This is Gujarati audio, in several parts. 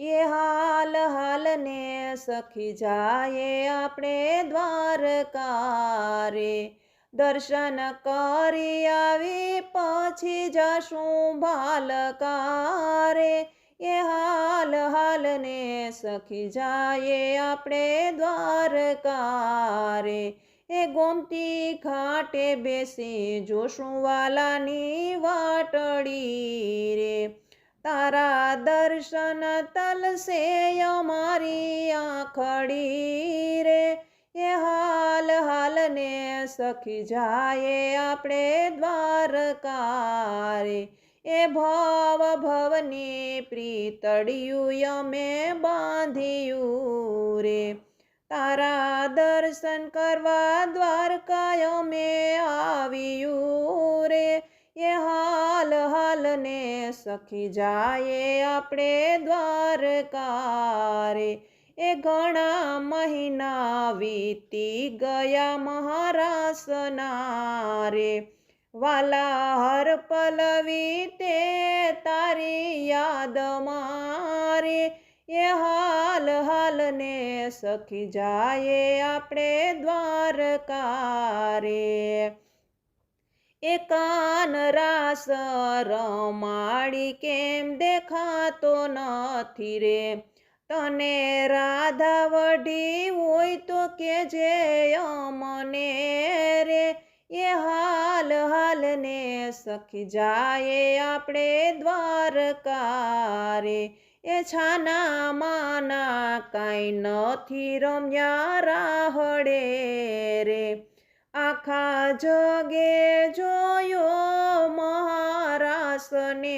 એ હાલ હાલને સખી જાય આપણે દ્વારકારે. દર્શન કરી આવી પછી જશું ભાલકારે એ હાલ હાલને સખી જાય આપણે દ્વારકારે. એ ગોમતી ઘાટે બેસી જોશું વાલાની વાટડી રે. તારા દર્શન તલસે અમારી આખડી રે. એ હાલ હાલને સખી જાય આપણે દ્વારકારે. એ ભવ ભવની પ્રીતડિયું અમે બાંધ્યું રે. તારા દર્શન કરવા દ્વારકા અમે આવ્યું હાલ હાલને સખી જાય આપણે દ્વારકારે. એ ઘણા મહિના વીતી ગયા મહારાસના રે વાલા હર પલવી તે તારી યાદ મારે. એ હાલ હાલને સખી જાય આપણે દ્વારકા રે એ કાન રાસ રમાડી કેમ દેખાતો નથી રે? તને રાધા વઢી હોય તો કે જે અમને રે? એ હાલ હાલને સખી જાય આપણે દ્વારકા રે એ છાના માના કાંઈ નથી રમ્યા રાહડે રે. આખા જગે જોયો મહારાસને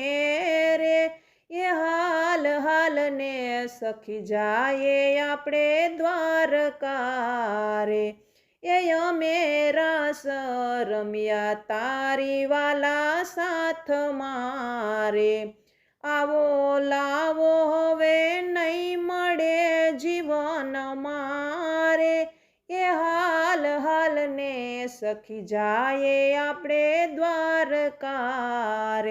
રે. એ હાલ હાલને સખી જાય આપણે દ્વારકારે. એ અમે રાસ રમ્યા તારી વાલા સાથ મારે. આવો લાવો સખી જાય આપણે દ્વારકા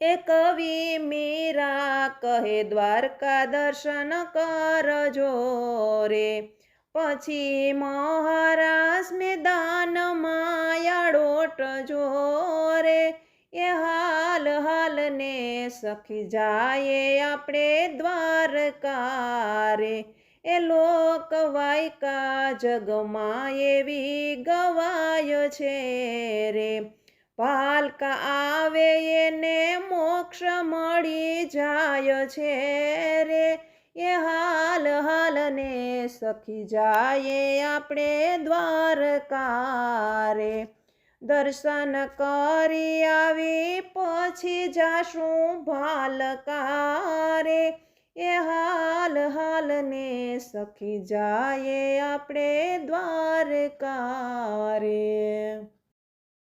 એ કવિ મીરા કહે, દ્વારકા દર્શન કરજો રે. પછી મહારાજ મેદાન માયાડોટ જો રે. એ હાલ હાલ ને સખી જાય આપણે દ્વારકા રે એ લોક વાયકા જગમાં એવી ગવાય છે રે. પાલકા આવે એને મોક્ષ મળી જાય છે રે. એ હાલ હાલને સખી જાય આપણે દ્વારકા રે દર્શન કરી આવી પછી જાશું ભાલકા રે એ હાલ હાલને સખી જાય આપણે દ્વારકા રે